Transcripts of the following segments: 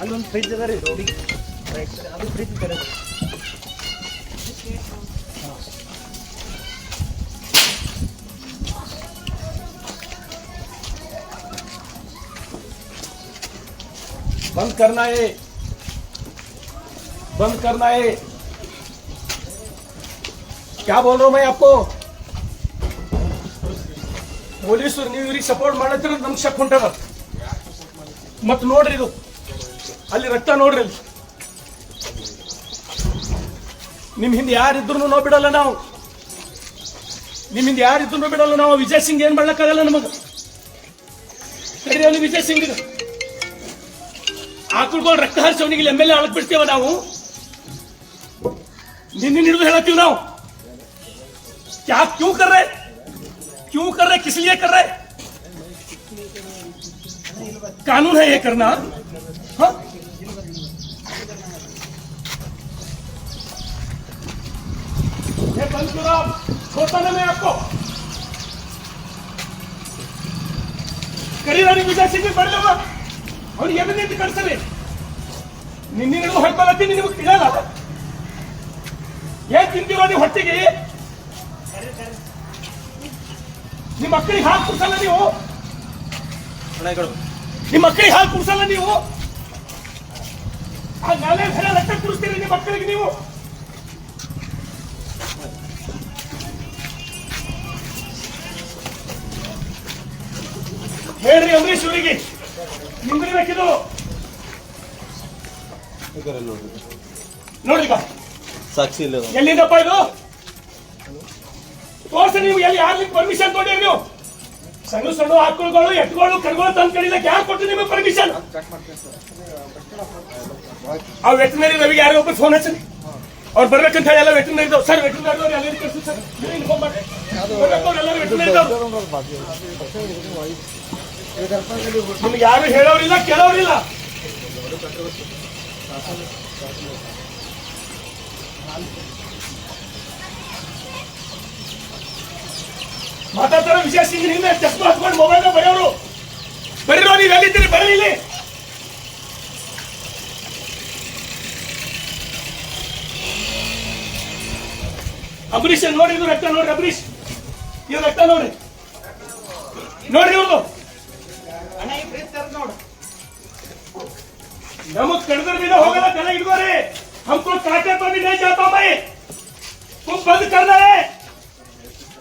ಅಲ್ಲೊಂದು ಫ್ರಿಜ್ ಅದ ರೀ ರೋಡಿಗೆ ರೈಟ್ ಸೈಡ್ ಅದು ಫ್ರಿಜ್ ಕರೆ बंद करना है बंद करना है क्या बोल रहा हूं मैं आपको ಪೊಲೀಸರು ನೀವು ಇವ್ರಿಗೆ ಸಪೋರ್ಟ್ ಮಾಡತ್ತಿರ ನಮ್ಗೆ ಶಕ್ ಹೊಂಟದ ಮತ್ ನೋಡ್ರಿ ಇದು ಅಲ್ಲಿ ರಕ್ತ ನೋಡ್ರಿ ಅಲ್ಲಿ ನಿಮ್ ಹಿಂದೆ ಯಾರಿದ್ರು ನಾವು ಬಿಡಲ್ಲ ನಾವು ನಿಮ್ ಹಿಂದೆ ಯಾರಿದ್ರು ಬಿಡಲ್ಲ ನಾವು ವಿಜಯ್ ಸಿಂಗ್ ಏನ್ ಮಾಡ್ಲಕ್ಕಾಗಲ್ಲ ನಮಗ ಸರಿ ಅವನು ವಿಜಯ್ ಸಿಂಗ್ ಆಕಳ್ಗಳು ರಕ್ತ ಹರಿಸವನಿಗೆ ಇಲ್ಲಿ ಎಮ್ ಎಲ್ ಎ ಆಳಕ್ ಬಿಡ್ತೇವ ನಾವು ನಿನ್ನೆ ಹಿಡಿದು ಹೇಳತ್ತೀವಿ ನಾವು क्या क्यों कर रहे क्यों कर रहे किस लिए कर रहे कानून है ये करना हाँ ये बंद करो आप छोड़ता ना मैं आपको ಕರೀರಾಣಿ ವಿಜಯ್ ಸಿಂಗ್ ಬರಲವ ಅವ್ರು ಎದನ್ನ ಕಳಿಸಲಿ. ನಿನ್ನೆ ನೀವು ನಿನಗೂ ತಿಳಿಯಲ್ಲ. ಏನ್ ತಿಂತೀರೋ ನೀವು ಹೊಟ್ಟೆಗೆ? ನಿಮ್ಮ ಮಕ್ಕಳಿಗೆ ಹಾಲು ಕುಡ್ಸಲ್ಲ ನೀವು? ನಿಮ್ಮ ಮಕ್ಕಳಿಗೆ ಹಾಲು ಕುಡ್ಸಲ್ಲ ನೀವು? ಆ ನಾಳೆ ಸಲ ರಕ್ತ ಕುಡಿಸ್ತೀರಿ ನಿಮ್ಮ ಮಕ್ಕಳಿಗೆ ನೀವು? ಹೇಳ್ರಿ ಅಂಬರೀಶ್ ಇವರಿಗೆ ನಿಂದಿರ್ಬೇಕಿದು ನೋಡ್ರಿ. ಈಗ. ಸಾಕ್ಷಿ ಇಲ್ಲ ಎಲ್ಲಿಂದಪ್ಪ ಇದು? ತೋರ್ಸಿ ನೀವು ಎಲ್ಲಿ ಯಾರ್ಲಿಕ್ಕೆ ಪರ್ಮಿಷನ್ ತೊಗೊಂಡಿರಿ ನೀವು? ಸಣ್ಣ ಸಣ್ಣ ಆಕಳುಗಳು ಎತ್ತುಗಳು ಕರುಗಳು ತಂದು ಕಡಿಲಕ್ಕೆ ಯಾರು ಕೊಟ್ಟು ನಿಮಗೆ ಪರ್ಮಿಷನ್ ಆ ವೆಟನರಿ ರವಿಗೆ ಯಾರೋ ಒಬ್ಬರು ಫೋನ್ ಹಚ್ಚಿ ಅವ್ರು ಬರ್ಬೇಕಂತ ಹೇಳಿ ಎಲ್ಲ ವೆಟನರಿ ಸರ್ ವೆಟನರಿ ಅವ್ರು ಎಲ್ಲರಿಗೂ ಕಳ್ಸಿ ಸರ್? ಇನ್ಫಾರ್ಮ್ ಮಾಡಿ. ಎಲ್ಲರೂ ವೆಟನರಿ ನಿಮ್ಗೆ ಯಾರು ಹೇಳೋರಿಲ್ಲ, ಕೇಳೋರಿಲ್ಲ. ಮಾತಾಡ್ತಾರ ವಿಶೇಷ ಸಿಂಗ್ ಹಿಂದೆ ಚಸ್ಮ ಹಾಕೊಂಡು ಮೊಬೈಲ್ ಬರೆಯೋರು. ಬರೀರೋ, ನೀವು ಎಲ್ಲಿದ್ದೀರಿ? ಬರೀ ಇಲ್ಲಿ. ಅಂಬರೀಷ್ ನೋಡಿ ಇದು ರಕ್ತ ನೋಡ್ರಿ, ಅಂಬರೀಷ್. ಇವ್ರ ರಕ್ತ ನೋಡ್ರಿ. ನೋಡ್ರಿ ಇವ್ರದು ನಮಗ್ ಕಡ್ದ್ರ ಬಿಡ ಹೋಗಲ್ಲ ತಲೆ ಹಿಡ್ಕೋರಿ हमको काटे तो भी नहीं जाता मैं तुम बंद करना है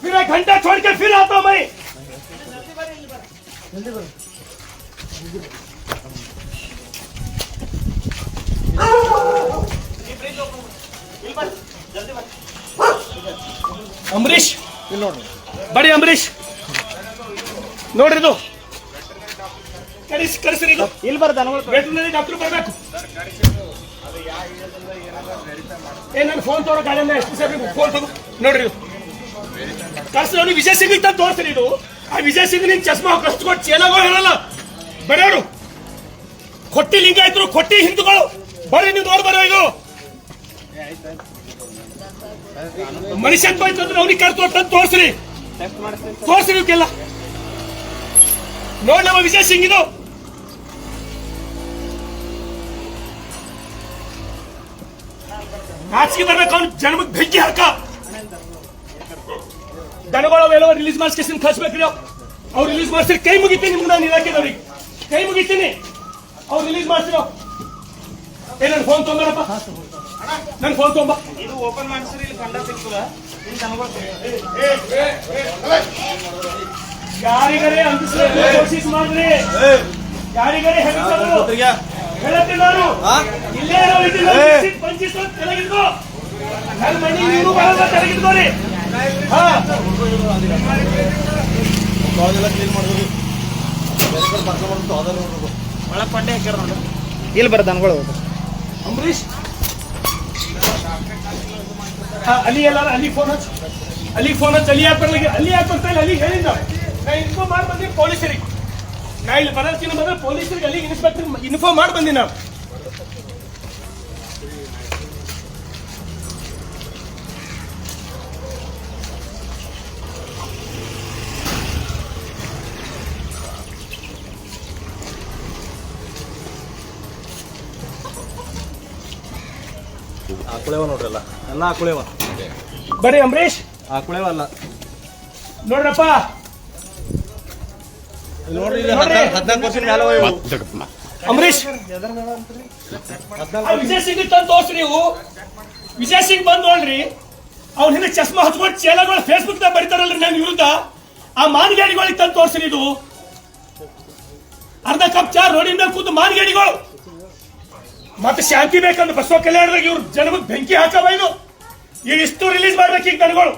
फिर एक घंटा छोड़ के फिर आता हूं मैं ಅಂಬರೀಷ್ ಬಡಿ ಅಂಬರೀಷ್ ನೋಡ್ರಿ ಕಳಿಸಿ ಕಳಿಸ್ರಿ ಇದು ಇಲ್ಲಿ ಬರ್ದ ಅನ್ಕೊಳ್ತ ವೆಟರ್ನರಿ ಡಾಕ್ಟರ್ ಬರಬೇಕು ಏ ನನ್ನ ಫೋನ್ ತೋರೋ ಗಾಡಿಯಿಂದ ಎಷ್ಟು ಸೇರಿ ಫೋನ್ ತಗೋ. ನೋಡ್ರಿ ಕಳ್ಸಿ ಅವ್ನಿಗೆ ವಿಜಯ್ ಸಿಂಗ್ ಇತ್ತ ತೋರಿಸ್ರಿ ಇದು. ಆ ವಿಜಯ್ ಸಿಂಗ್ ನಿನ್ ಚಸ್ಮಾ ಕಷ್ಟು ಕೊಟ್ಟು ಚೇಲಾಗೋ ಹೇಳಲ್ಲ ಬರೆಯೋರು. ಕೊಟ್ಟಿ ಲಿಂಗಾಯತರು ಕೊಟ್ಟಿ ಹಿಂದೂಗಳು. ಬರ್ರಿ ನೀವು ನೋಡಿ ಬರೋ ಇದು. ಮನುಷ್ಯನ್ ಬೈತು ಅಂದ್ರೆ ಅವ್ನಿಗೆ ಕರ್ತು ತಂದು ತೋರಿಸ್ರಿ. ತೋರಿಸ್ರಿ ಇವಕ್ಕೆಲ್ಲ ನೋಡಿ ನಮ್ಮ ವಿಜಯ್ ಸಿಂಗ್ ಇದು ನಾಚಿಕೆ ಬರ್ಬೇಕು ಅವ್ನು ಜನ್ಮಕ್ಕೆ ಬೆಂಕಿ ಹಾಕ. ದನಗಳು ಅವೆಲ್ಲ ರಿಲೀಸ್ ಮಾಡಿಸ್ಕೇಸಿನ ಕಳ್ಸ್ಬೇಕ್ರಿ ಅವ್ರು ರಿಲೀಸ್ ಮಾಡಿಸ್ರಿ ಕೈ ಮುಗಿತೀನಿ ನಿಮ್ಗೆ ನಾನು ಇಲಾಖೆದವ್ರಿಗೆ ಕೈ ಮುಗಿತೀನಿ. ಅವ್ರು ರಿಲೀಸ್ ಮಾಡ್ತಿರೋ ಏ ನನ್ನ ಫೋನ್ ತೊಂಬರಪ್ಪ ನನ್ನ ಫೋನ್ ತೊಂಬ. ಇದು ಓಪನ್ ಮಾಡಿಸ್ರಿ ಇಲ್ಲಿ ಕಂಡ ಸಿಗ್ತದ. ಯಾರಿಗರೇ ಅಂದಿಸ್ಲಿಕ್ಕೆ ಕೋಶಿಸ್ ಮಾಡ್ರಿ. ಯಾರಿಗರೇ ನಾನು ಇಲ್ಲೇ ಪಂಚಿಸೋ ತೆಲಗಿದ್ಕೋ ನನ್ನ ಮನೆ ನೀವು ಬರಲ್ಲ ಕಾಲೆಲ್ಲ ಕ್ಲೀನ್ ಮಾಡಿದ್ರು. ಬೇರೆ ಪಂಡೆ ಹಾಕ್ಯಾರ ನೋಡಿ ಇಲ್ಲಿ ಬರ್ದ ದನಗಳು ಅಂಬರೀಶ್ ಹಾ, ಅಲ್ಲಿ ಎಲ್ಲ ಅಲ್ಲಿ ಫೋನ್ ಹಚ್ಚಿ. ಅಲ್ಲಿ ಫೋನ್ ಹಚ್ಚಿ ಅಲ್ಲಿ ಯಾಕೆ ಬರ್ಲಿಕ್ಕೆ ಅಲ್ಲಿ ಯಾಕೆ ಬರ್ತಾ ಇಲ್ಲ? ಅಲ್ಲಿ ಹೇಳಿದ್ದ. ನಾ ಇನ್ಫಾರ್ಮ್ ಮಾಡಿ ಬಂದೀನಿ ಪೊಲೀಸರಿಗೆ. ನಾ ಇಲ್ಲಿ ಬರೋದಕ್ಕಿಂತ ಬಂದ್ರೆ ಪೊಲೀಸರಿಗೆ ಅಲ್ಲಿ ಇನ್ಸ್ಪೆಕ್ಟರ್ ಇನ್ಫಾರ್ಮ್ ಮಾಡಿ ಬಂದೀನಿ ನಾವು. ಆಕುಳೇವ ನೋಡ್ರಿ ಎಲ್ಲ ಆಕುಳೇವ ಬರ್ರಿ ಅಂಬರೀಶ್ ಆ ಅಲ್ಲ. ನೋಡ್ರಪ್ಪ ಅಂಬರೀಶ್ ವಿಜಯ್ ಸಿಂಗ್ ತಂದು ತೋರ್ಸ್ರಿ ನೀವು ವಿಜಯ್ ಸಿಂಗ್ ಬಂದ್ ನೋಡ್ರಿ. ಅವ್ನ ಹಿಂದೆ ಚಸ್ಮಾ ಹಚ್ಕೊಂಡು ಚೇಲಗಳು ಫೇಸ್ಬುಕ್ ದಾಗ ಬರೀತಾರಲ್ರಿ ನನ್ನ ವಿರುದ್ಧ. ಆ ಮಾನಗೇಡಿಗಳಿಗೆ ತಂದು ತೋರ್ಸ್ರಿ ಇದು. ಅರ್ಧ ಕಪ್ ಚಾ ರೋಡಿನ ಮೇಲೆ ಕೂತು ಮಾನಗೇಡಿಗಳು. ಮತ್ತೆ ಶಾಂತಿ ಬೇಕಂದ್ರೆ ಬಸವ ಕಲ್ಯಾಣದಾಗ ಇವ್ರು ಜನಕ್ಕೆ ಬೆಂಕಿ ಹಾಕವ ಇದು. ಈಗ ಇಷ್ಟು ರಿಲೀಸ್ ಮಾಡ್ಬೇಕು ಈಗ ನನಗಳು.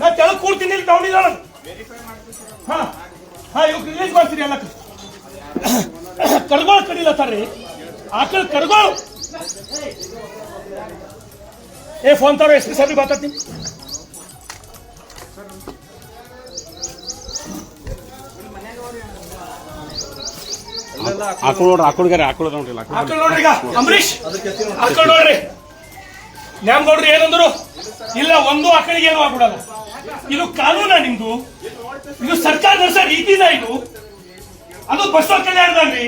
ನಾ ತೆಳಗ್ ಕೂರ್ತೀನಿ ಇಲ್ಲಿ ತಗೊಂಡಿದ್ದಾಳ ಹಾ. ಹಾ ಇವಾಗ ರಿಲೀಸ್ ಮಾಡ್ತೀರಿ ಎಲ್ಲ ಕಡಿಲ್ಲ ತರ್ರಿ. ಆಕಳ ಕಡ್ಗೋಳು. ಏ ಫೋನ್ ತರ ಎಸ್ ಪಿ ಸಾಹೇಬ್ರಿಗೆ ಮಾತಾಡ್ತೀನಿ. ಆಕಳು ನೋಡ್ರಿ ಆಕಳುಗಾರ ಆಕಳು ನೋಡ್ರಿ ಆಕಳು ನೋಡ್ರಿ ಈಗ ಅಂಬರೀಶ್. ಆಕಳ ನೋಡ್ರಿ. ನ್ಯಾಮ್ಗೌಡ್ರು ಏನಂದ್ರು, ಇಲ್ಲ, ಒಂದು ಆಕಳಿಗೆ ಏನು ಆಗ್ಬಿಡಲ್ಲ. ಇದು ಕಾನೂನ ನಿಮ್ದು. ಇದು ಸರ್ಕಾರ ನಡೆಸೋ ರೀತಿನ ಇದು. ಅದು ಬಸವ ಕಲ್ಯಾಣದಲ್ಲಿ.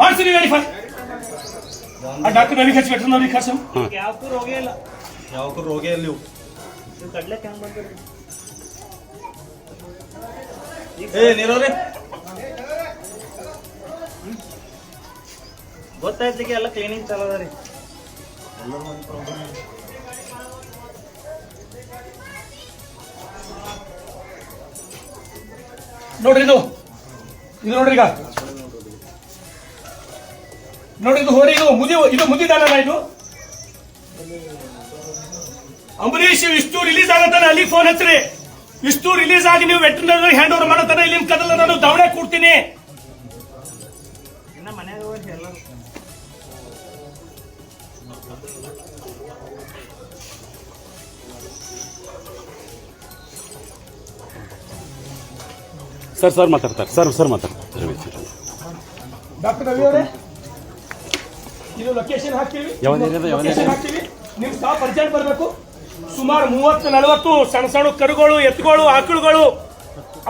ಮಾಡ್ತೀನಿ ವೆರಿಫೈ ಆ ಡಾಕ್ಟರ್ ನನಗೆ ಹಚ್ಚಿ ವೆಟ್ರನರಿ ಖರ್ಚು. ಯಾವಕ್ಕೂ ರೋಗೇ ಇಲ್ಲ ಯಾವಕ್ಕೂ ರೋಗೇ ಇಲ್ಲಿ ಏ ಗೊತ್ತಾಯ್ತಿಗೆ ಎಲ್ಲ ಕ್ಲೀನಿಂಗ್ ಚಲೋ ಅದ ರೀ. ನೋಡ್ರಿ ಇದು. ಇದು ನೋಡ್ರಿ ಈಗ. ನೋಡ್ರಿ ಇದು ಹೋರಿ ಇದು ಮುದಿ, ಇದು ಮುದಿದಾನಲ್ಲ ಇದು? ಅಂಬರೀಶ್ ಇಷ್ಟು ರಿಲೀಸ್ ಆಗತ್ತಾನೆ ಅಲ್ಲಿ ಫೋನ್ ಹಚ್ಚ್ರಿ. ಇಷ್ಟು ರಿಲೀಸ್ ಆಗಿ ನೀವು ವೆಟರ್ನರಿ ಹ್ಯಾಂಡ್ ಓವರ್ ಮಾಡತ್ತಾನೆ ಇಲ್ಲಿ ಕದಲ್ಲ ನಾನು ದವಡೆ ಕೊಡ್ತೀನಿ. ಸರ್ ಸರ್ ಮಾತಾಡ್ತಾರೆ. ಸರ್ ಸರ್ ಮಾತಾಡ್ತಾರೆ. ಡಾಕ್ಟರ್ ರವಿ ಅವರೇ ಇದು ಲೊಕೇಶನ್ ಹಾಕ್ತೀವಿ. ಯಾವ ಏರಿಯಾದ? ಯಾವ ಲೊಕೇಶನ್ ಏರಿಯಾದ? ಹಾಕ್ತೀವಿ. ನಿಮ್ ಸ್ಟಾಫ್ ಅರ್ಜೆಂಟ್ ಬರಬೇಕು ಸುಮಾರು ಮೂವತ್ತು ನಲವತ್ತು ಸಣ್ಣ ಸಣ್ಣ ಕರುಗಳು ಎತ್ತುಗಳು ಆಕಳುಗಳು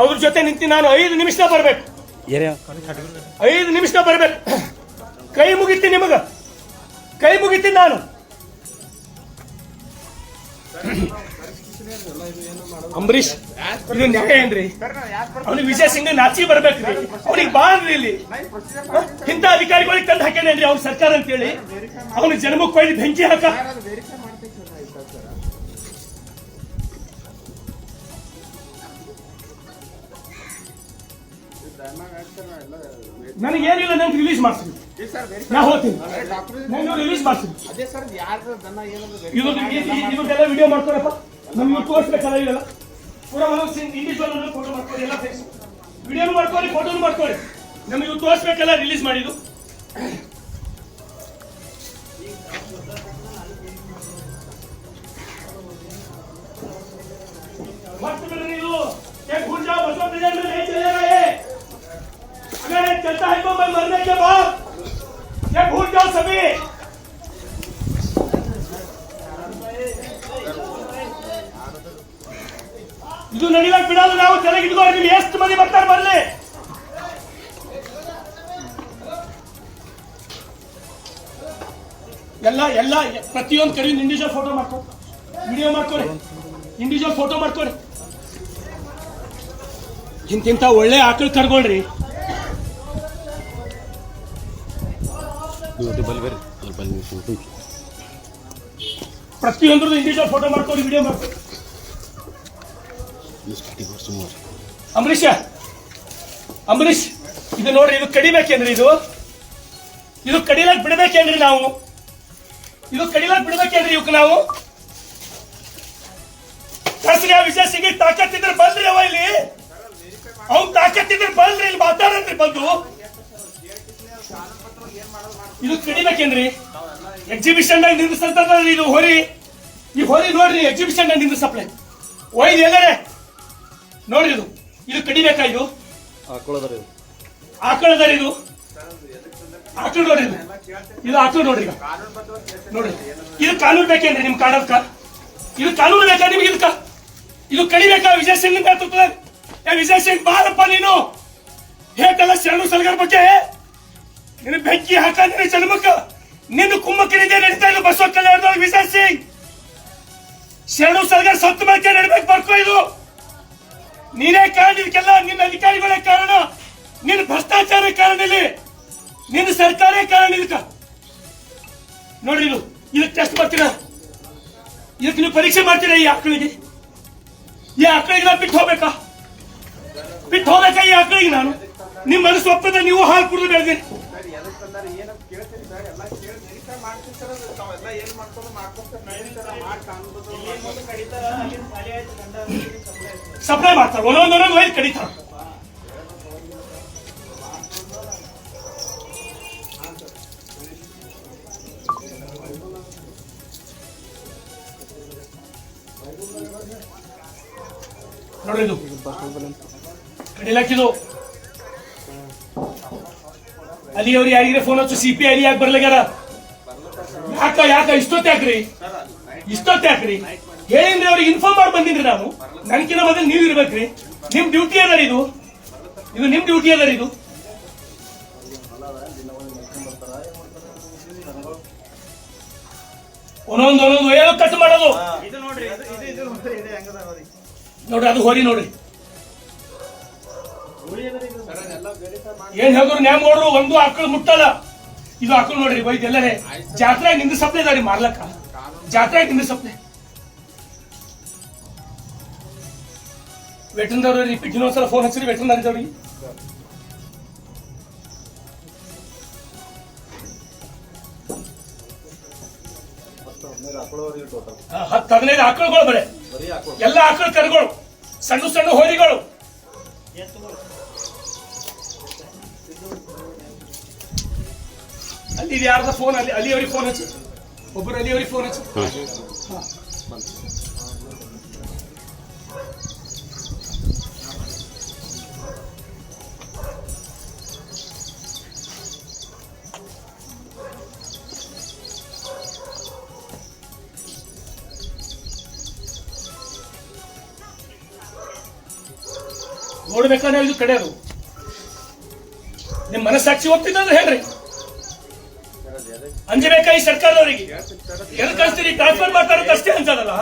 ಅವ್ರ ಜೊತೆ ನಿಂತು ನಾನು ಐದು ನಿಮಿಷ ಬರ್ಬೇಕು. ಐದು ನಿಮಿಷ ಬರ್ಬೇಕು. ಕೈ ಮುಗಿತಿ ನಿಮಗ. ಕೈ ಮುಗಿತಿ ನಾನು. ಅಂಬರೀಶ್ ಇದು ನ್ಯಾಯ ಏನ್ರಿ? ಅವ್ನಿಗೆ ವಿಜಯ್ ಸಿಂಗ್ ನಾಚಿ ಬರ್ಬೇಕ್ರಿ ಅವ್ನಿಗೆ ಬಾ ಅನ್ರಿ ಇಲ್ಲಿ? ಇಂಥ ಅಧಿಕಾರಿಗಳಿಗೆ ತಂದು ಹಾಕ್ಯಾನೇನ್ರಿ ಅವ್ನ ಸರ್ಕಾರ ಅಂತೇಳಿ. ಅವ್ನಿಗೆ ಜನ್ಮಕ್ಕೆ ಕೊಯ್ದು ಬೆಂಕಿ ಹಾಕ. ನನಗೆ ಏನಿಲ್ಲ ನಂಗೆ ರಿಲೀಸ್ ಮಾಡ್ತೀನಿ. ನಾ ಹೋಗ್ತೀನಿ. ನಾನು ರಿಲೀಸ್ ಮಾಡ್ತೀನಿ. ಇದು ಇದಕ್ಕೆಲ್ಲ ವಿಡಿಯೋ ಮಾಡ್ಕೊಳಪ್ಪ ನಮ್ಗೆ ತೋರಿಸ್ಬೇಕಲ್ಲ ಇವೆಲ್ಲ ಪೂರ ಒಂದೊಂದು ಸಿಂಗ್ ಇಂಡಿವಿಜುವಲ್ ಫೋಟೋ ಮಾಡ್ಕೊಳ್ಳಿ ಎಲ್ಲ ಫೇಸ್ ವಿಡಿಯೋನು ಮಾಡ್ಕೊಳ್ಳಿ ಫೋಟೋನು ಮಾಡ್ಕೊಳ್ಳಿ ನಮ್ಗೆ ಇವು ತೋರಿಸ್ಬೇಕಲ್ಲ ರಿಲೀಸ್ ಮಾಡಿದ್ದು मस्त मिल रही हो ये भूल जाओ बसों प्रेजेंट में नहीं चलेगा ये अगर ये चलता है तो मैं मरने के बाद ये भूल जाओ सभी ಇದು ನಡಿಲಕ್ ಬಿಡಲ್ಲ ನಾವು ಚೆನ್ನಾಗಿ ಇಟ್ಕೊಂಡು ನೀವು ಎಷ್ಟು ಮಂದಿ ಬರ್ತಾರೆ ಬರ್ಲಿ. ಎಲ್ಲ ಎಲ್ಲ ಪ್ರತಿಯೊಂದು ಕಡೆ ಇಂಡಿವಿಜುವಲ್ ಫೋಟೋ ಮಾಡ್ಕೊ ವಿಡಿಯೋ ಮಾಡ್ಕೊರಿ ಇಂಡಿವಿಜುವಲ್ ಫೋಟೋ ಮಾಡ್ಕೊರಿ ಇಂತಿಂತ ಒಳ್ಳೆ ಆಕಳು ಕರ್ಕೊಳ್ರಿ. ಪ್ರತಿಯೊಂದ್ರದ್ದು ಇಂಡಿವಿಜುವಲ್ ಫೋಟೋ ಮಾಡ್ಕೊರಿ ವಿಡಿಯೋ ಮಾಡ್ಕೊರಿ ಅಂಬರೀಷ, ಅಂಬರೀಷ್, ಇದು ನೋಡ್ರಿ, ಇದು ಕಡಿಬೇಕೇನ್ರಿ ಇದು? ಇದು ಕಡಿಲಾಕ್ ಬಿಡ್ಬೇಕೇನ್ರಿ ನಾವು? ಇದು ಕಡಿಲಾಕ್ ಬಿಡ್ಬೇಕೇನ್ರಿ ಇವಕ್ಕೆ ನಾವು? ಕರ್ಸ್ರಿ ಆ ಸಿಗಿ ತಾಕತ್ತಿದ್ರೆ ಬಂದ್ರಿ ಅವ ಇಲ್ಲಿ. ಅವ್ನ್ ತಾಕತ್ತಿದ್ರೆ ಬಂದ್ರಿ ಇಲ್ಲಿ ಮಾತಾಡನ್ರಿ ಬಂದು. ಇದು ಕಡಿಬೇಕೇನ್ರಿ? ಎಕ್ಸಿಬಿಷನ್ ನಿಂದಿಸ್ತಂತ ಇದು ಹೊರಿ. ಈ ಹೊರಿ ನೋಡ್ರಿ ಎಕ್ಸಿಬಿಷನ್ ನಿಂದಿಸಪ್ಲೆ ಒಯ್ದು ಎಲ್ಲರೇ. ನೋಡ್ರಿ ಇದು. ಇದು ಕಡಿಬೇಕಾ ಇದು? ಆಕಳದರ ಇದು ಆಕಳದಾರ ಇದು ಆಕಳ ನೋಡ್ರಿ ಇದು ಆಕಳ ನೋಡ್ರಿ. ನೋಡ್ರಿ ಇದು ಕಾನೂನು ಬೇಕೇನ್ರಿ ನಿಮ್ ಕಾಡೋದ್ಕ ಇದು ಕಾನೂನು ಬೇಕಾ ನಿಮ್ಗೆ ಇದಕ್ಕ? ಇದು ಕಡಿಬೇಕಾ ವಿಜಯ್ ಸಿಂಗ್ ನೇತೃತ್ವದ ಏ ವಿಜಯ್ ಸಿಂಗ್ ಬಾರಪ್ಪ ನೀನು. ಹೇಳ್ತಲ್ಲ ಶರಣು ಸಲಗರ ಬಗ್ಗೆ? ನಿನ್ನ ಬೆಂಕಿ ಹಾಕ ನಿನ್ನ ಜನ್ಮಕ್ಕ ನಿನ್ನ ಕುಮ್ಮಕ್ಕಿನಿಂದ ನಡೀತಾ ಇಲ್ಲ ಬಸವ ಕಲ್ಯಾಣದೊಳಗೆ ವಿಜಯ್ ಸಿಂಗ್. ಶರಣು ಸಲಗರ್ ಸತ್ತು ಬಳಕೆ ನಡಬೇಕು ಬರ್ಕೋ ಇದು. ನೀನೇ ಕಾರಣ ಇದಕ್ಕೆಲ್ಲ ನಿನ್ನ ಅಧಿಕಾರಿಗಳೇ ಕಾರಣ. ನಿನ್ನ ಭ್ರಷ್ಟಾಚಾರ ಕಾರಣ ಇಲ್ಲಿ. ನಿನ್ನ ಸರ್ಕಾರ ಕಾರಣ ಇದಕ್ಕ. ನೋಡ್ರಿ ಇದು ಇದಕ್ಕೆ ಟೆಸ್ಟ್ ಮಾಡ್ತೀರಾ? ಇದಕ್ಕೆ ನೀವು ಪರೀಕ್ಷೆ ಮಾಡ್ತೀರಾ ಈ ಆಕಳಿಗೆ? ಈ ಆಕಳಿಗೆ ನಾ ಬಿಟ್ಟು ಹೋಗ್ಬೇಕಾ? ಬಿಟ್ಟು ಹೋಗ್ಬೇಕಾ ಈ ಆಕಳಿಗೆ ನಾನು? ನಿಮ್ಮ ಮನಸ್ಸು ಒಪ್ಪದ ನೀವು ಹಾಲು ಕುಡಿದು ಬೆಳೆದಿರಿ. ಸಪ್ಲೈ ಮಾಡ್ತಾರೆ. ಒಂದೊಂದು ಒಂದೊಂದು ಒಯ್ದು ಕಡಿತಾರ. ನೋಡ್ರಿ ಇದು. ಕಡಿಲಾಕಿದು ಅಲ್ಲಿ ಅವ್ರು ಯಾರಿಗೆ ಫೋನ್ ಹಚ್ಚು ಸಿಪಿ ಪಿ ಡಿ ಯಾಕೆ ಬರ್ಲಾಗ್ಯಾರ ಯಾಕ ಯಾಕ, ಇಷ್ಟೊತ್ತು ಯಾಕ್ರಿ ಇಷ್ಟೊತ್ತು ಯಾಕ್ರಿ ಹೇಳಿನ್ರಿ ಅವ್ರಿಗೆ ಇನ್ಫಾರ್ಮ್ ಮಾಡಿ ಬಂದಿನ್ರಿ ನಾವು? ನನ್ಕಿನ ಮೊದಲು ನೀವು ಇರ್ಬೇಕ್ರಿ. ನಿಮ್ ಡ್ಯೂಟಿ ಅದರಿ ಇದು? ಇದು ನಿಮ್ ಡ್ಯೂಟಿ ಅದ ಇದು? ಒಂದೊಂದು ಒಂದೊಂದು ಏನೋ ಕಟ್ ಮಾಡೋದು. ಇದು ನೋಡ್ರಿ ಇದು ಇದು ಇದು ನೋಡ್ರಿ ಇದು ನೋಡಿ. ಅದು ಹೋರಿ ನೋಡ್ರಿ. ಏನ್ ಹೇಳಿದ್ರು ನ್ಯಾಮ್ ನೋಡ್ರು ಒಂದು ಆಕಳು ಮುಟ್ಟಲ್ಲ. ಇದು ಆಕಳು ನೋಡ್ರಿ ಬೈದ್ ಎಲ್ಲರೇ ಜಾತ್ರೆ ನಿಂದ ಸಪ್ಲೆ ಇದಾರಿ ಮಾರ್ಲಕ್ಕ. ಜಾತ್ರೆ ನಿಂದ ಸಪ್ಲೆ. ವೆಟರ್ನದವ್ರು ರಿಪೀಟ್ ಇನ್ನೊಂದ್ಸಲ ಫೋನ್ ಹಚ್ಚಿರಿ ಟೋಟಲ್ ಹತ್ತು ಹದಿನೈದು ಆಕಳುಗಳು ಬರೀ. ಎಲ್ಲ ಆಕಳು ಕರುಗಳು ಸಣ್ಣ ಸಣ್ಣ ಹೋರಿಗಳು. ಅಲ್ಲಿ ಯಾರ್ದ ಫೋನ್ ಅಲ್ಲಿ ಅಲ್ಲಿ ಅವ್ರಿಗೆ ಫೋನ್ ಹಚ್ಚಿ. ಒಬ್ಬರು ಅಲ್ಲಿ ಅವ್ರಿಗೆ ಫೋನ್ ಹಚ್ಚಿ. ನೋಡ್ಬೇಕಾದ್ರೆ ಇದು ಕಡೆಯದು. ನಿಮ್ ಮನಸ್ಸಾಕ್ಷಿ ಒಪ್ತಿದ್ರೆ ಹೇಳ್ರಿ. ಅಂಜಬೇಕಾ ಈ ಸರ್ಕಾರದವರಿಗೆ? ಎಲ್ಲಿ ಕಳಿಸ್ತೀರಿ? ಟ್ರಾನ್ಸ್ಫರ್ ಮಾಡ್ತಾರ ಅಷ್ಟೇ ಅನ್ಸದಲ್ಲ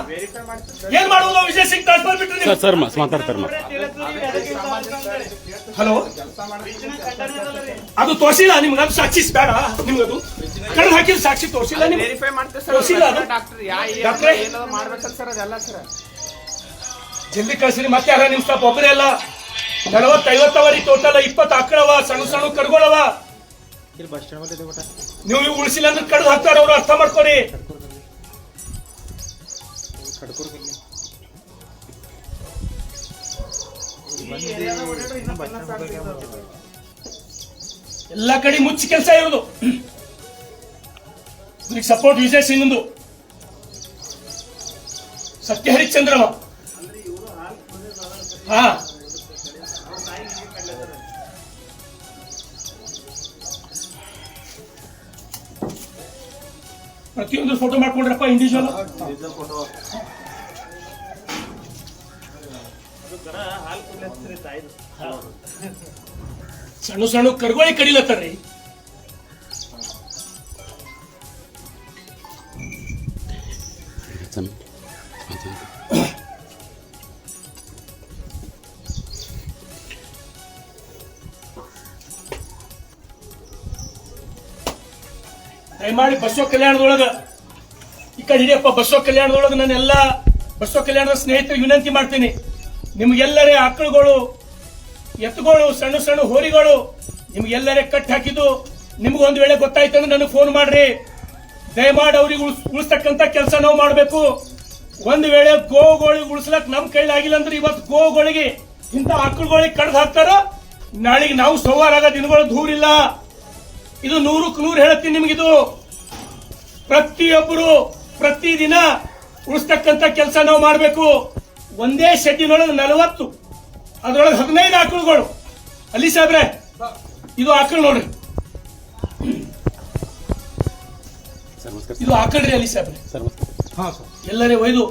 ಏನ್ ಮಾಡುವುದು? ವಿಜಯ್ ಸಿಂಗ್ ಟ್ರಾನ್ಸ್ಫರ್ ಬಿಟ್ಟರೆ ಸರ್ ಮಾತಾಡ್ತಾರೆ ಹಲೋ? ಅದು ತೋರಿಸಿಲ್ಲ ನಿಮ್ಗೆ ಅದು ಸಾಕ್ಷಿ ಬೇಡ ನಿಮ್ಗದು ಕಳೆದು ಹಾಕಿದ ಸಾಕ್ಷಿ ತೋರಿಸಿಲ್ಲ ನಿಮ್ಗೆ ತೋರಿಸಿಲ್ಲ ಡಾಕ್ಟರ್ ಯಾ ಡಾಕ್ಟ್ರೇ? ಏನದ ಸರ್ ಅದೆಲ್ಲ ಸರ್. ಜಲ್ದಿ ಕಳ್ಸಿರಿ ಮತ್ತೆ ಯಾರ ನಿಮ್ ಸ್ಟಾಪ್ ಒಬ್ಬರೇ ಅಲ್ಲ. ನಲವತ್ತು ಐವತ್ತವರಿ ಟೋಟಲ್ ಇಪ್ಪತ್ತು ಆಕಳವ ಸಣ್ಣ ಸಣ್ಣ ಕರ್ಗೊಳವ. ನೀವು ಇವು ಉಳಿಸಿಲ್ಲ ಅಂದ್ರೆ ಕಡ್ದು ಹಾಕ್ತಾರ ಅವ್ರು ಅರ್ಥ ಮಾಡ್ಕೊರಿ ಎಲ್ಲ ಕಡೆ ಮುಚ್ಚಿ ಕೆಲಸ ಇರೋದು. ಇದಕ್ಕೆ ಸಪೋರ್ಟ್ ವಿಜಯ್ ಸಿಂಗ್ದು ಸತ್ಯ ಹರಿಶ್ಚಂದ್ರವ ಹಾ. ಪ್ರತಿಯೊಂದು ಫೋಟೋ ಮಾಡ್ಕೊಂಡ್ರಪ್ಪ ಇಂಡಿವಿಜುವಲ್ ಡೀಸೆಲ್ ಫೋಟೋ ಹಾಲು ಕುಡ್ಲತ್ರಿ ತಾಯ್ದು ಸಣ್ಣ ಸಣ್ಣ ಕರ್ಗೋಳಿ ಕಡಿಲತ್ತಾರ್ರಿ. ದಯಮಾಡಿ ಬಸವ ಕಲ್ಯಾಣದೊಳಗ. ಈ ಕಡೆ ಹಿಡಿಯಪ್ಪ ಬಸವ ಕಲ್ಯಾಣದೊಳಗ ಎಲ್ಲ ಬಸವ ಕಲ್ಯಾಣದ ಸ್ನೇಹಿತರಿಗೆ ವಿನಂತಿ ಮಾಡ್ತೀನಿ. ನಿಮ್ಗೆಲ್ಲರೇ ಆಕಳುಗಳು, ಎತ್ತುಗಳು, ಸಣ್ಣ ಸಣ್ಣ ಹೋರಿಗಳು, ನಿಮ್ಗೆಲ್ಲರೇ ಕಟ್ ಹಾಕಿದ್ದು ನಿಮ್ಗೆ ಒಂದು ವೇಳೆ ಗೊತ್ತಾಯ್ತು ಅಂದ್ರೆ ನನಗೆ ಫೋನ್ ಮಾಡ್ರಿ. ದಯಮಾಡಿ ಅವ್ರಿಗೆ ಉಳಿಸ್, ಉಳಿಸ್ತಕ್ಕಂಥ ಕೆಲಸ ನಾವು ಮಾಡಬೇಕು. ಒಂದು ವೇಳೆ ಗೋಗಳಿಗೆ ಉಳಿಸ್ಲಕ್ ನಮ್ ಕೈಲಾಗಿಲ್ಲ ಅಂದ್ರೆ ಇವತ್ತು ಗೋಗಳಿಗೆ ಇಂಥ ಆಕಳುಗಳಿಗೆ ಕಡ್ದು ಹಾಕ್ತಾರ, ನಾಳೆಗೆ ನಾವು ಸೋವಾರಾಗ ದಿನಗಳು ದೂರಿಲ್ಲ. ಇದು ನೂರಕ್ಕೆ ನೂರು ಹೇಳತ್ತೀನಿ ನಿಮಗಿದು. ಪ್ರತಿಯೊಬ್ಬರು ಪ್ರತಿದಿನ ಉಳಿಸ್ತಕ್ಕಂಥ ಕೆಲಸ ನಾವು ಮಾಡಬೇಕು. ಒಂದೇ ಶೆಡ್ಡಿನೊಳಗೆ ನಲವತ್ತು ಅದರೊಳಗೆ ಹದಿನೈದು ಆಕಳುಗಳು. ಅಲ್ಲಿ ಸಾಬ್ರೆ ಇದು ಆಕಳು ನೋಡ್ರಿ. ಸರ್ ನಮಸ್ಕಾರ ಇದು ಆಕಳ್ರಿ ಅಲ್ಲಿ ಸಾಬ್ರೆ ಸರ್ ನಮಸ್ಕಾರ ಎಲ್ಲರೇ ಒಯ್ದು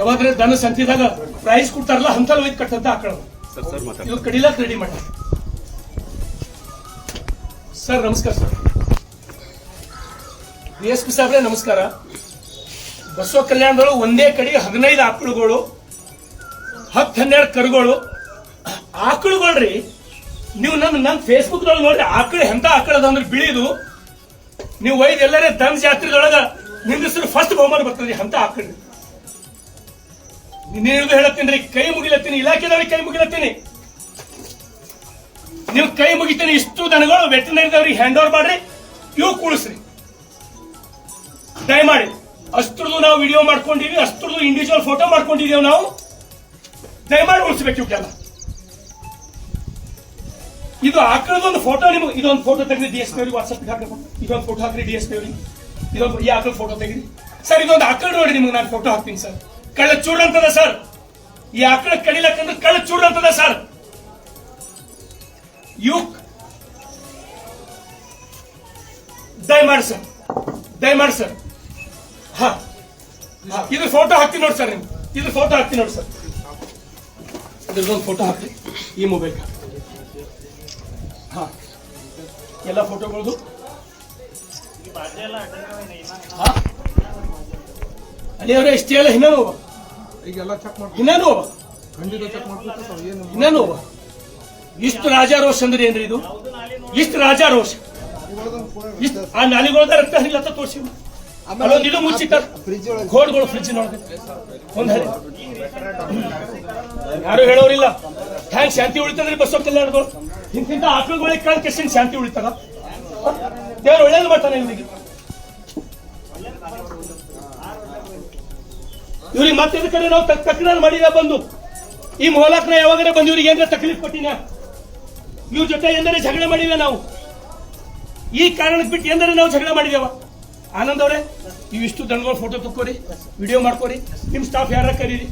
ಯಾವಾಗ್ರೆ ದನ ಸಂತಿದಾಗ ಪ್ರೈಸ್ ಕೊಡ್ತಾರಲ್ಲ ಹಂತಲ್ಲಿ ಒಯ್ದು ಕಟ್ಟಂತ ಆಕಳು ಸರ್ ಸರ್ ಮಾತಾಡಿ ಇದು ಕಡಿಲಾಕ್ ರೆಡಿ ಮಾಡಿ. ಸರ್ ನಮಸ್ಕಾರ ಸರ್. ಎಸ್ ಪಿ ನಮಸ್ಕಾರ. ಬಸವ ಕಲ್ಯಾಣದೊಳಗೆ ಒಂದೇ ಕಡೆ ಹದಿನೈದು ಆಕಳುಗಳು, ಹತ್ತು ಹನ್ನೆರಡು ಕರುಗಳು. ಆಕಳುಗಳ್ರಿ, ನೀವು ನನ್ನ ನನ್ನ ಫೇಸ್ಬುಕ್ದೊಳಗೆ ನೋಡ್ರಿ, ಆಕಳು ಎಂತ ಆಕಳ ಅದ ಅಂದ್ರೆ ಬಿಳಿದು. ನೀವು ಒಯ್ದು ಎಲ್ಲರೇ ದನ ಜಾತ್ರೆದೊಳಗ ನಿಂದಿಸಿದ್ರೆ ಫಸ್ಟ್ ಬಹುಮಾನ ಬರ್ತದೆ ಅಂತ ಆಕಳು ನೀನು ಹೇಳತ್ತೀನಿ ಕೈ ಮುಗಿಲತ್ತೀನಿ ಇಲಾಖೆದವ್ರಿಗೆ ಕೈ ಮುಗಿಲತ್ತೀನಿ. ನೀವು ಕೈ ಮುಗಿತೀನಿ, ಇಷ್ಟು ದನಗಳು ವೆಟನರಿದವ್ರಿಗೆ ಹ್ಯಾಂಡ್ ಓವರ್ ಮಾಡ್ರಿ ಇವು ಕೂಡಿಸ್ರಿ ದಯಮಾಡಿ ಅಷ್ಟ್ರದ್ದು ನಾವು ವಿಡಿಯೋ ಮಾಡ್ಕೊಂಡಿವಿ ಅಷ್ಟ್ರದ್ದು ಇಂಡಿವಿಜುವಲ್ ಫೋಟೋ ಮಾಡ್ಕೊಂಡಿದ್ದೇವೆ ನಾವು. ದಯಮಾಡಿ ಉಳಿಸ್ಬೇಕು ಇವಕ್ಕೆಲ್ಲ ಇದು ಆಕಳದೊಂದು ಫೋಟೋ ನಿಮ್ಗೆ, ಇದೊಂದು ಫೋಟೋ ತೆಗೆದು ಡಿ ಎಸ್ ಪಿ ಅವ್ರಿಗೆ ಹಾಕಬೇಕು ಇದೊಂದು ಫೋಟೋ ಹಾಕ್ರಿ ಡಿ ಎಸ್ ಪಿ ಅವ್ರಿಗೆ. ಇದೊಂದು ಈ ಆಕಳ ಫೋಟೋ ತೆಗಿರಿ ಸರ್ ಇದೊಂದು ಆಕಳ ನೋಡಿ ನಿಮ್ಗೆ ನಾನು ಫೋಟೋ ಹಾಕ್ತೀನಿ ಸರ್ ಕಳ್ಳ ಚೂಡ್ ಅಂತದ ಸರ್ ಈ ಆಕಳ ಕಡಿಲಕ್ಕಂದ್ರೆ ಕಳ್ಳ ಚೂಡ್ ಅಂತದ ಸರ್ ಯು ದಯಮಾಡಿ ಸರ್ ದಯಮಾಡಿ ಸರ್ ಹಾ. ಇದು ಇದ್ರ ಫೋಟೋ ಹಾಕ್ತೀನಿ ನೋಡಿ ಸರ್ ನೀವು ಇದ್ರ ಫೋಟೋ ಹಾಕ್ತೀನಿ ನೋಡಿ ಸರ್ ಇದ್ರದ್ದೊಂದು ಫೋಟೋ ಹಾಕ್ರಿ. ಈ ಮೊಬೈಲ್ ಹಾ. ಎಲ್ಲ ಫೋಟೋಗಳದು ಹಾ. ಅಲ್ಲಿ ಅವರೇ ಇಷ್ಟೇ ಅಲ್ಲ ಹಿನ್ನೂ ನೋವು ಈಗೆಲ್ಲ ಚೆಕ್ ಮಾಡಿ ಹಿನ್ನೂ ಹೋಗ ಖಂಡಿತ ಚೆಕ್ ಮಾಡ್ತೀವಿ ಏನು ಇನ್ನೇನು ಹೋಗ ಇಷ್ಟು ರಾಜಾರೋಷ ಅಂದ್ರೆ ಏನ್ರಿ ಇದು? ಇಷ್ಟು ರಾಜಾರೋಷ? ಇಷ್ಟು ಆ ನಾಲಿಗೊಳದ ರಕ್ತ ಹರಿಲತ್ತ ತೋರಿಸಿ ಅಲ್ಲೊಂದು ಇದು ಮುಚ್ಚಿಟ್ಟ ಕೋಡ್ಗಳು ಫ್ರಿಜ್ ನೋಡಿ ಒಂದ್ ಹರಿ. ಯಾರು ಹೇಳೋರಿಲ್ಲ. ಹ್ಯಾಂಗ್ ಶಾಂತಿ ಉಳಿತದ್ರಿ ಬಸವ ಕಲ್ಯಾಣಗಳು ಇಂತಿಂತ ಆಕಳುಗಳಿಗೆ ಕಳ್ ಕೆಸಿನ ಶಾಂತಿ ಉಳಿತದ? ದೇವ್ರು ಒಳ್ಳೇದು ಮಾಡ್ತಾನೆ ಇವ್ರಿಗೆ ಇವ್ರಿಗೆ ಮತ್ತೆ ಕಡೆ ನಾವು ತಕ್ರಾರು ಮಾಡಿದ ಬಂದು. ಈ ಮೊಹಲಾಕ್ನ ಯಾವಾಗಲೇ ಬಂದು ಇವ್ರಿಗೆ ಏನಾರ ತಕ್ಲೀಫ್ ಕೊಟ್ಟಿನ? ಇವ್ರ ಜೊತೆ ಎಂದರೆ ಜಗಳ ಮಾಡಿವೆ ನಾವು. ಈ ಕಾರಣಕ್ಕೆ ಬಿಟ್ಟು ಎಂದರೆ ನಾವು ಜಗಳ ಮಾಡಿದೇವ ಆನಂದ್ ಅವರೇ ಇಷ್ಟು ದನಗಳ ಫೋಟೋ ತಕ್ಕೋರಿ ವಿಡಿಯೋ ಮಾಡ್ಕೋರಿ ನಿಮ್ಮ ಸ್ಟಾಫ್ ಯಾರ ಕರೀರಿ?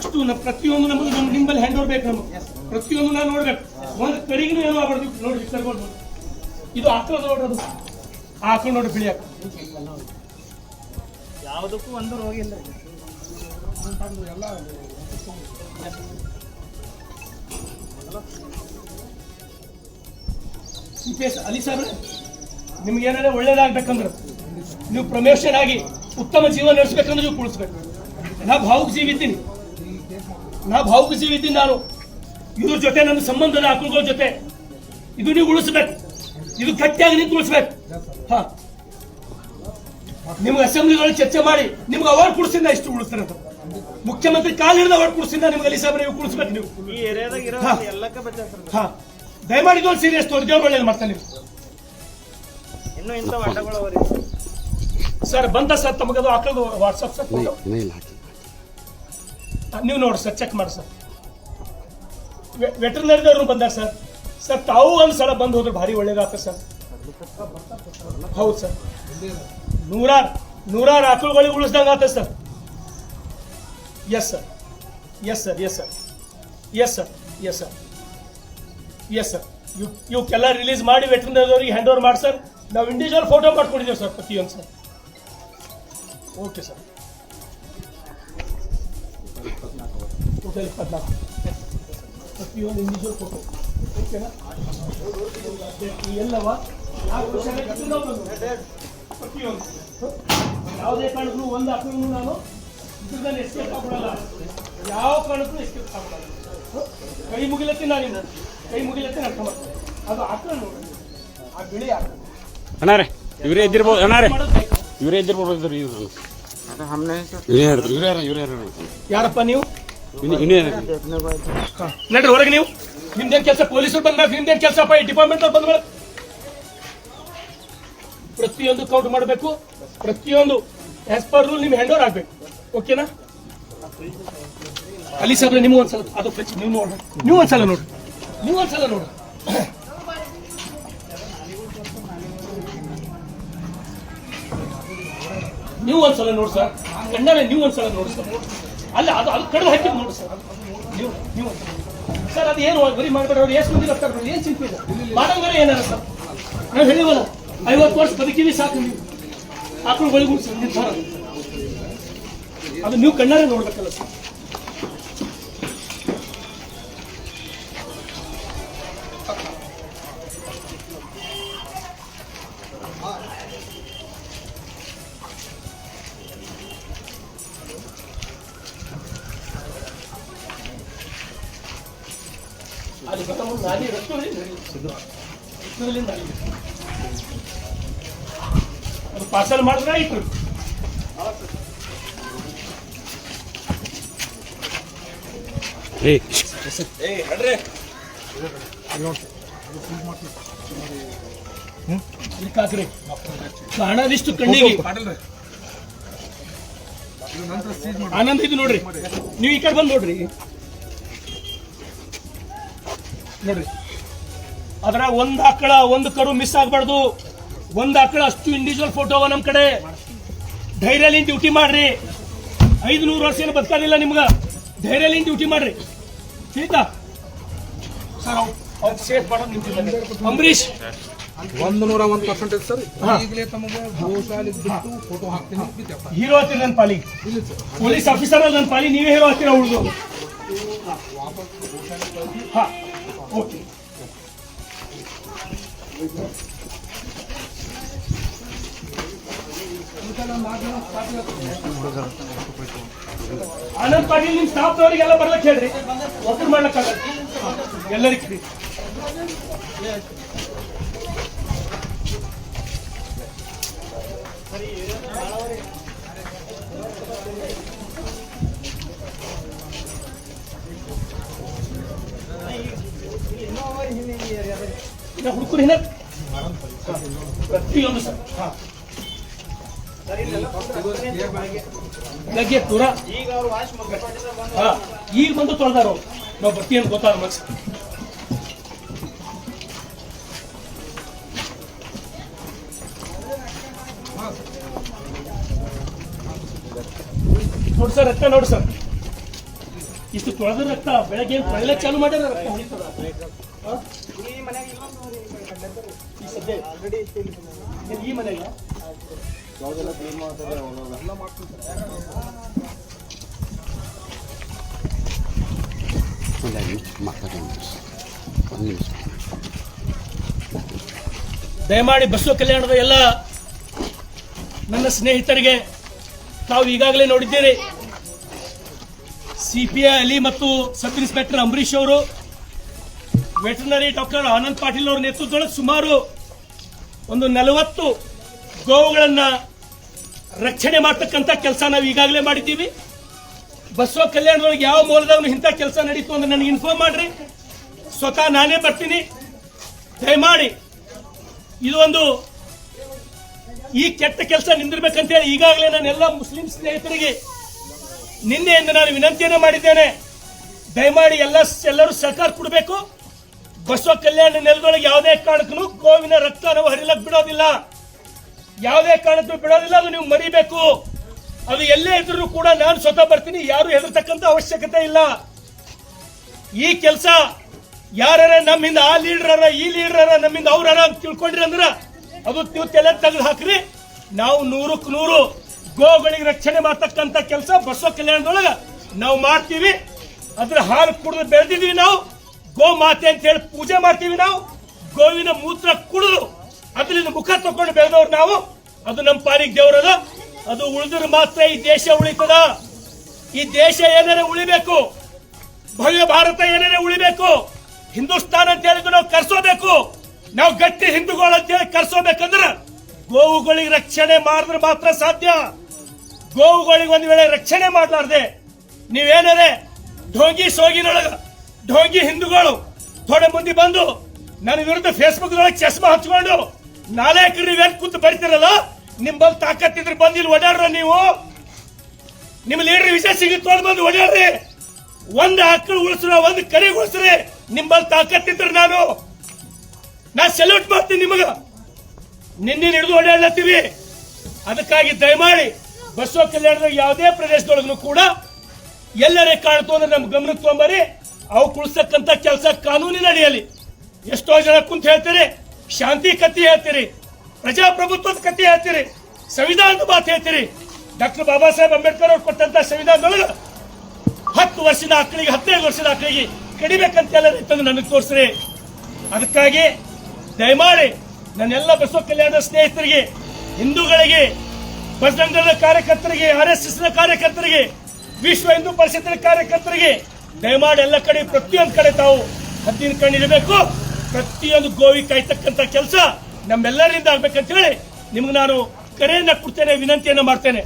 ಅಷ್ಟು ನಮ್ಮ ಪ್ರತಿಯೊಂದು ನಮಗೆ ನಮ್ಗೆ ನಿಮ್ಮಲ್ಲಿ ಹ್ಯಾಂಡ್ ಓವರ್ ಬೇಕು ನಮಗೆ. ಪ್ರತಿಯೊಂದು ನಾನು ನೋಡ್ಬೇಕು. ಒಂದು ಕಡೆಗೂ ಏನೋ ಆಗ್ಬಾರ್ದು. ನೋಡಿ ಕರ್ಕೊಂಡು ಇದು ಹಾಕೋದು ನೋಡ್ರಿ ಅದು. ಆಕಳು ನೋಡಿ ಬಿಳಿ ಹಾಕ ಯಾವುದಕ್ಕೂ ಒಂದು ರೋಗ ಇಲ್ಲ. ಸಿ ಪಿ ಎಸ್ ಅಲಿ ಸಾಹೇಬ್ರೆ ನಿಮ್ಗೆ ಏನಾದ್ರೆ ಒಳ್ಳೇದಾಗ್ಬೇಕಂದ್ರೆ ನೀವು ಪ್ರಮೇಶನ್ ಆಗಿ ಉತ್ತಮ ಜೀವನ ನಡೆಸ್ಬೇಕಂದ್ರೆ ನೀವು ಕುಳಿಸ್ಬೇಕು. ನಾ ಭಾವುಕ ಜೀವಿದ್ದೀನಿ ನಾ ಭಾವುಕ ಜೀವಿದ್ದೀನಿ ನಾನು. ಇದ್ರ ಜೊತೆ ನನ್ನ ಸಂಬಂಧದ ಆಕಳುಗಳ ಜೊತೆ. ಇದು ನೀವು ಉಳಿಸ್ಬೇಕು. ಇದು ಕಟ್ಟಿಯಾಗಿ ನೀವು ಉಳಿಸ್ಬೇಕು ಹಾ. ನಿಮ್ಗೆ ಅಸೆಂಬ್ಲಿಗಳು ಚರ್ಚೆ ಮಾಡಿ ನಿಮ್ಗೆ ಅವಾರ್ಡ್ ಕೊಡಿಸಿಂದ ಇಷ್ಟು ಉಳಿಸ್ತಾರೆ ಅಂತ. ಮುಖ್ಯಮಂತ್ರಿ ಕಾಲ್ ಹಿಡಿದ ಅವಾರ್ಡ್ ಕೊಡಿಸಿಂದ ನಿಮ್ಗೆ ಅಲ್ಲಿ ಸಾಹೇಬ್ರೆ ನೀವು. ಕುಳಿಸ್ಬೇಕು ನೀವು ಹಾ. ದಯಮಾಡಿ ಸೀರಿಯಸ್ ತೋರಿದ್ದೇವ್ರು ಒಳ್ಳೇದು ಮಾಡ್ತಾನೆ ನೀವು. ಇನ್ನೂ ಇಂಥ ಅಡ್ಡಗಳು ಅವರಿ ಸರ್ ಬಂದ ಸರ್ ತಮಗದು ಹಾಕೋದು ವಾಟ್ಸಪ್ ಸರ್ ಇನ್ನೂ ಇನ್ನೂ ಹಾಕಿ ನೀವು ನೋಡಿ ಸರ್ ಚೆಕ್ ಮಾಡಿ ಸರ್. ವೆಟರ್ನರಿದವ್ರು ಬಂದಾರ ಸರ್. ಸರ್ ತಾವು ಒಂದು ಸಲ ಬಂದು ಹೋದ್ರೆ ಭಾರಿ ಒಳ್ಳೇದಾಗ್ತದೆ ಸರ್. ಹೌದು ಸರ್. ನೂರಾರು ನೂರಾರು ಆಕಳುಗಳಿಗೆ ಉಳಿಸ್ದಂಗೆ ಆಗ್ತದೆ sir. Yes sir yes sir yes sir yes sir yes sir yes sir ಇವ್ ಇವಕ್ಕೆಲ್ಲ ರಿಲೀಸ್ ಮಾಡಿ ವೆಟರ್ನರಿದವ್ರಿಗೆ ಹ್ಯಾಂಡ್ ಓವರ್ ಮಾಡಿ ಸರ್. ನಾವು ಇಂಡಿವಿಜುವಲ್ ಫೋಟೋ ಮಾಡ್ಕೊಂಡಿದ್ದೇವೆ ಸರ್ ಪ್ರತಿಯೊಂದು ಸರ್. Okay sir. ಟೋಟಲ್ ಇಪ್ಪತ್ನಾಲ್ಕು. ಪ್ರತಿಯೊಂದು ಇಂಡಿವಿಜುವಲ್ ಫೋಟೋ. ಓಕೆನಾ? ಎಲ್ಲವ. ಪ್ರತಿಯೊಂದು? ಯಾವುದೇ ಕಾರಣಕ್ಕೂ ಒಂದು ಹಾಕಿದ್ರು ನಾನು. ಇದ್ರದಲ್ಲಿ ಎಸ್ಕೇಪ್ ಆಗ್ಬಿಡಲ್ಲ. ಯಾವ ಕಾರಣಕ್ಕೂ ಎಸ್ಕೇಪ್ ಆಗ್ಬಿಡಲ್ಲ. ಹ? ಕೈ ಮುಗಿಲತ್ತಿ ನಾನು ಕೈ ಮುಗಿಲತ್ತಿ ನಾನು ಅದು ಹಾಕೋಣ ನೋಡಿ. ಆ ಬಿಳಿ ಹಾಕೋಣ ಅಣ್ಣಾರೆ ಇವರೇ ಇದ್ದಿರ್ಬೋದು. ಅಣ್ಣಾರೆ. ಇವರೇ ಇದ್ದಿರ್ಬೋದು ಇವ್ರು. ಇವರೇ ಯಾರು ಇವರೇ ಯಾರು ಇವರೇ ಯಾರಪ್ಪ ನೀವು? ಇನ್ನೇ ನಡ್ರಿ ಹೊರಗೆ ನೀವು. ನಿಮ್ದೇನ್ ಕೆಲಸ? ಪೊಲೀಸರು ಬಂದ ನಿಮ್ದೇನ್ ಕೆಲಸಪ್ಪ ಈ ಡಿಪಾರ್ಟ್ಮೆಂಟ್ ಬಂದ ಪ್ರತಿಯೊಂದು ಕೌಂಟ್ ಮಾಡಬೇಕು. ಪ್ರತಿಯೊಂದು ಆಸ್ ಪರ್ ರೂಲ್ ನಿಮ್ ಹ್ಯಾಂಡ್ ಓವರ್ ಆಗ್ಬೇಕು ಓಕೆನಾ ಅಲ್ಲಿ ಸಾಬ್ರೆ ನಿಮ್ಗೆ ಒಂದ್ಸಲ ಅದು ಫ್ರೆಚ್ ನೀವು ನೋಡ್ರಿ. ನೀವು ಒಂದ್ಸಲ ನೋಡ್ರಿ. ನೀವು ಒಂದ್ಸಲ ನೋಡ್ರಿ. ನೀವು ಒಂದ್ಸಲ ನೋಡಿ ಸರ್. ಕಣ್ಣಾರೆ ನೀವು ಒಂದ್ಸಲ ನೋಡಿ ಸರ್. ಅಲ್ಲ, ಅದು ಅದು ಕಡ್ದು ಹಾಕಿ ನೋಡಿ ಸರ್. ನೀವು ನೀವು. ಸರ್, ಅದು ಏನು ಬರೀ ಮಾಡ್ಬೇಡ ಅವ್ರು? ಎಷ್ಟು ಮಂದಿ ಬರ್ತಾರೆ ಏನು ಚಿಂತೆ ಇಲ್ಲ ಮಾಡಂಗಾರೆ ಏನಾರ ಸರ್? ನಾವು ಹೇಳಿವಲ್ಲ, ಐವತ್ತು ವರ್ಷ ಬದುಕಿವಿ ಸಾಕು ನೀವು. ಆಕಳು ಬಳಿಗೂ ಸರ್ ನಿರ್ಧಾರ. ಅದು ನೀವು ಕಣ್ಣಾರೆ ನೋಡ್ಬೇಕಲ್ಲ ಸರ್. ಕಾಣದಿಷ್ಟು ಕಣ್ಣಿಗೆ ಆನಂದ್ ಇದು ನೋಡ್ರಿ. ನೀವು ಈ ಕಡೆ ಬಂದು ನೋಡ್ರಿ. ನೋಡ್ರಿ. ಅದ್ರ ಒಂದ್ ಆಕಳ ಒಂದ್ ಕರು ಮಿಸ್ ಆಗ್ಬಾರ್ದು. ಒಂದ್ ಆಕಳ ಅಷ್ಟು ಇಂಡಿವಿಜುವಲ್ ಫೋಟೋ ನಮ್ ಕಡೆ. ಧೈರ್ಯಲಿಂದ ಡ್ಯೂಟಿ ಮಾಡ್ರಿ. ಐದು ನೂರು ವರ್ಷ ಏನು ಬದುಕಾಗಿಲ್ಲ ನಿಮ್ಗ. ಧೈರ್ಯಲಿಂದ ಡ್ಯೂಟಿ ಮಾಡ್ರಿ. ಆಯ್ತಾ ಸರ್ ಅವ್ರು ಸೇಫ್ ಮಾಡೋದು ನಿಂತಿದ್ದಾರೆ. ಅಂಬರೀಶ್ ಒಂದು ನೂರ ಒಂದು ಪರ್ಸೆಂಟೇಜ್ ಸರ್? ಈಗಲೇ ತಮಗೆ ಗೋಶಾಲೆ ಬಿಟ್ಟು ಫೋಟೋ ಹಾಕ್ತೀನಿ. ಹೀರೋ ಹತ್ತಿರ ನನ್ನ ಪಾಲಿಗೆ ಇಲ್ಲ ಸರ್. ಪೊಲೀಸ್ ಆಫೀಸರ್ ನನ್ನ ಪಾಲಿ ನೀವೇ ಹೀರೋ ಹತ್ತಿರ ಉಳಿದು ಹಾ ಓಕೆ. ಆನಂದ್ ಪಾಟೀಲ್ ನಿಮ್ ಸ್ಟಾಫ್ ಅವರಿಗೆಲ್ಲ ಬರ್ಲಕ್ ಹೇಳ್ರಿ. ಒಬ್ಬರು ಮಾಡ್ಲಕ್ಕಾಗಲ್ಲ. ಎಲ್ಲರಿಗೆ. ಹುಡುಕರು ಏನ ಪ್ರತಿಯೊಂದು ಸರ್. ಪೂರ. ಈಗ ಬಂದು ತೊಳೆದಾರು ನಾವು ಬರ್ತೀವಿ ಅಂತ ಗೊತ್ತಾಗ ಮನ್ಸ. ಸರ್, ರಕ್ತ ನೋಡಿ ಸರ್. ಇಷ್ಟು ತೊಳೆದ ರಕ್ತ ಬೆಳಗ್ಗೆ ಏನು ಚಾಲು ಮಾಡ್ಯಾರ ರಕ್ತ ದಯಮಾಡಿ ಬಸವ ಕಲ್ಯಾಣದ ಎಲ್ಲ ನನ್ನ ಸ್ನೇಹಿತರಿಗೆ ನಾವು ಈಗಾಗಲೇ ನೋಡಿದ್ದೀರಿ. ಸಿ ಪಿ ಐ ಅಲಿ ಮತ್ತು ಸಬ್ ಇನ್ಸ್ಪೆಕ್ಟರ್ ಅಂಬರೀಶ್ ಅವರು, ವೆಟರ್ನರಿ ಡಾಕ್ಟರ್ ಆನಂದ್ ಪಾಟೀಲ್ ಅವರ ನೇತೃತ್ವದೊಳಗೆ ಸುಮಾರು ಒಂದು ನಲವತ್ತು ಗೋವುಗಳನ್ನ ರಕ್ಷಣೆ ಮಾಡ್ತಕ್ಕಂಥ ಕೆಲಸ ನಾವು ಈಗಾಗಲೇ ಮಾಡಿದ್ದೀವಿ. ಬಸವ ಕಲ್ಯಾಣದೊಳಗೆ ಯಾವ ಮೂಲದವನು ಇಂಥ ಕೆಲಸ ನಡೀತು ಅಂದ್ರೆ ನನಗೆ ಇನ್ಫಾರ್ಮ್ ಮಾಡ್ರಿ. ಸ್ವತಃ ನಾನೇ ಬರ್ತೀನಿ. ದಯಮಾಡಿ ಇದು ಒಂದು ಈ ಕೆಟ್ಟ ಕೆಲಸ ನಿಂದಿರ್ಬೇಕಂತೇಳಿ ಈಗಾಗಲೇ ನಾನು ಎಲ್ಲ ಮುಸ್ಲಿಂ ಸ್ನೇಹಿತರಿಗೆ ನಿನ್ನೆಯಿಂದ ನಾನು ವಿನಂತಿಯನ್ನು ಮಾಡಿದ್ದೇನೆ, ದಯಮಾಡಿ ಎಲ್ಲ ಎಲ್ಲರೂ ಸಹಕಾರ ಕೊಡಬೇಕು. ಬಸವ ಕಲ್ಯಾಣ ನೆಲದೊಳಗೆ ಯಾವುದೇ ಕಾರಣಕ್ಕೂ ಗೋವಿನ ರಕ್ತ ನಾವು ಹರಿಲಕ್ ಬಿಡೋದಿಲ್ಲ. ಯಾವುದೇ ಕಾರಣಕ್ಕೂ ಬಿಡೋದಿಲ್ಲ, ಅದು ನೀವು ಮರಿಬೇಕು. ಅದು ಎಲ್ಲೇ ಇದ್ರೂ ಕೂಡ ನಾನು ಸ್ವತಃ ಬರ್ತೀನಿ, ಯಾರು ಹೆದರ್ತಕ್ಕಂಥ ಅವಶ್ಯಕತೆ ಇಲ್ಲ. ಈ ಕೆಲಸ ಯಾರ ನಮ್ಮಿಂದ, ಆ ಲೀಡರ್ ಈ ಲೀಡರ್ ನಮ್ಮಿಂದ ಅವ್ರ ತಿಳ್ಕೊಂಡ್ರಿ ಅಂದ್ರ ಅದು ನೀವು ತಲೆ ತೆಗೆದು ಹಾಕ್ರಿ. ನಾವು ನೂರಕ್ಕೆ ನೂರು. ಗೋಗಳಿಗೆ ರಕ್ಷಣೆ ಮಾಡ್ತಕ್ಕಂಥ ಕೆಲಸ ಬಸವ ಕಲ್ಯಾಣದೊಳಗ ನಾವು ಮಾಡ್ತೀವಿ. ಅದ್ರ ಹಾಲು ಕುಡಿದು ಬೆಳೆದಿದೀವಿ ನಾವು. ಗೋ ಮಾತೆ ಅಂತ ಹೇಳಿ ಪೂಜೆ ಮಾಡ್ತೀವಿ ನಾವು. ಗೋವಿನ ಮೂತ್ರ ಕುಡಿದು ಅದರಿಂದ ಮುಖ ತಕೊಂಡು ಬೆಳೆದವ್ರು ನಾವು. ಅದು ನಮ್ಮ ಪಾರಿಗೆ ದೇವರದ. ಅದು ಉಳಿದ್ರೆ ಮಾತ್ರ ಈ ದೇಶ ಉಳಿತದ. ಈ ದೇಶ ಏನಾರ ಉಳಿಬೇಕು. ಭವ್ಯ ಭಾರತ ಏನಾರ ಉಳಿಬೇಕು. ಹಿಂದೂಸ್ತಾನ್ ಅಂತ ಹೇಳಿದ್ರು ನಾವು ಕರ್ಸೋಬೇಕು. ನಾವು ಗಟ್ಟಿ ಹಿಂದೂಗಳು ಅಂತ ಹೇಳಿ ಕರ್ಸೋಬೇಕಂದ್ರ ಗೋವುಗಳಿಗೆ ರಕ್ಷಣೆ ಮಾಡಿದ್ರೆ ಮಾತ್ರ ಸಾಧ್ಯ. ಗೋವುಗಳಿಗೆ ಒಂದು ವೇಳೆ ರಕ್ಷಣೆ ಮಾಡಲಾರ್ದೆ, ನೀವೇನರೆ, ಢೋಂಗಿ ಸೋಗಿನೊಳಗ, ಢೋಂಗಿ ಹಿಂದೂಗಳು ಥೋಡೆ ಮುಂದೆ ಬಂದು ನನ್ನ ವಿರುದ್ಧ ಫೇಸ್ಬುಕ್ ಒಳಗೆ ಚಸ್ಮಾ ಹಚ್ಕೊಂಡು ನಾಲ್ಕು ನೀವೇನ್ ಕೂತು ಬರ್ತೀರಲ್ಲ ನಿಮ್ಮಲ್ಲಿ ತಾಕತ್ತಿದ್ರೆ ಬಂದು ಇಲ್ಲಿ ಓಡಾಡ್ರ ನೀವು. ನಿಮ್ಮ ಲೀಡರ್ ವಿಷಯ ಸಿಗುತ್ತೆ ಬಂದು ಓಡಾಡ್ರಿ. ಒಂದು ಆಕಳು ಉಳಿಸ್ರ, ಒಂದು ಕರಿ ಉಳಿಸ್ರಿ ನಿಮ್ಮಲ್ಲಿ ತಾಕತ್ತಿದ್ರೆ ನಾನು. ನಾ ಸೆಲ್ಯೂಟ್ ಮಾಡ್ತೀನಿ ನಿಮಗ. ನಿನ್ನೆ ಹಿಡಿದು ಓಡಾಡ್ಲತ್ತೀವಿ. ಅದಕ್ಕಾಗಿ ದಯಮಾಡಿ ಬಸವ ಕಲ್ಯಾಣದ ಯಾವುದೇ ಪ್ರದೇಶದೊಳಗೂ ಕೂಡ ಎಲ್ಲರೇ ಕಾಣ್ತು ಅಂದ್ರೆ ನಮ್ಮ ಗಮನಕ್ಕೆ ತೊಗೊಂಬರಿ ಅವು ಕುಳಿಸ್ತಕ್ಕಂಥ ಕೆಲಸ ಕಾನೂನಿನ ಅಡಿಯಲ್ಲಿ. ಎಷ್ಟೋ ಜನ ಕುಂತ ಹೇಳ್ತೀರಿ, ಶಾಂತಿ ಕತ್ತಿ ಹೇಳ್ತೀರಿ, ಪ್ರಜಾಪ್ರಭುತ್ವದ ಕತ್ತಿ ಹೇಳ್ತೀರಿ, ಸಂವಿಧಾನದ ಮಾತು ಹೇಳ್ತೀರಿ. ಡಾಕ್ಟರ್ ಬಾಬಾ ಸಾಹೇಬ್ ಅಂಬೇಡ್ಕರ್ ಅವ್ರು ಕೊಟ್ಟಂತ ಸಂವಿಧಾನದೊಳಗೆ ಹತ್ತು ವರ್ಷದ ಆಕಳಿಗೆ, ಹದಿನೈದು ವರ್ಷದ ಆಕಳಿಗೆ ಕಡಿಬೇಕಂತ ಎಲ್ಲ ರೈತಂದು ನನಗೆ ತೋರಿಸ್ರಿ. ಅದಕ್ಕಾಗಿ ದಯಮಾಡಿ ನನ್ನೆಲ್ಲ ಬಸವ ಕಲ್ಯಾಣದ ಸ್ನೇಹಿತರಿಗೆ, ಹಿಂದೂಗಳಿಗೆ ಬಜರಂಗದ ಕಾರ್ಯಕರ್ತರಿಗೆ, ಆರ್ ಎಸ್ ಎಸ್ನ ಕಾರ್ಯಕರ್ತರಿಗೆ, ವಿಶ್ವ ಹಿಂದೂ ಪರಿಷತ್ತಿನ ಕಾರ್ಯಕರ್ತರಿಗೆ ದಯಮಾಡಿ ಎಲ್ಲ ಕಡೆ ಪ್ರತಿಯೊಂದು ಕಡೆ ತಾವು ಹದ್ದಿನ ಕಣ್ಣಿರಬೇಕು ಪ್ರತಿಯೊಂದು ಗೋವಿ ಕಾಯ್ತಕ್ಕಂಥ ಕೆಲಸ ನಮ್ಮೆಲ್ಲರಿಂದ ಆಗ್ಬೇಕಂತ ಹೇಳಿ ನಿಮ್ಗೆ ನಾನು ಕರೆಯನ್ನ ಕೊಡ್ತೇನೆ, ವಿನಂತಿಯನ್ನ ಮಾಡ್ತೇನೆ.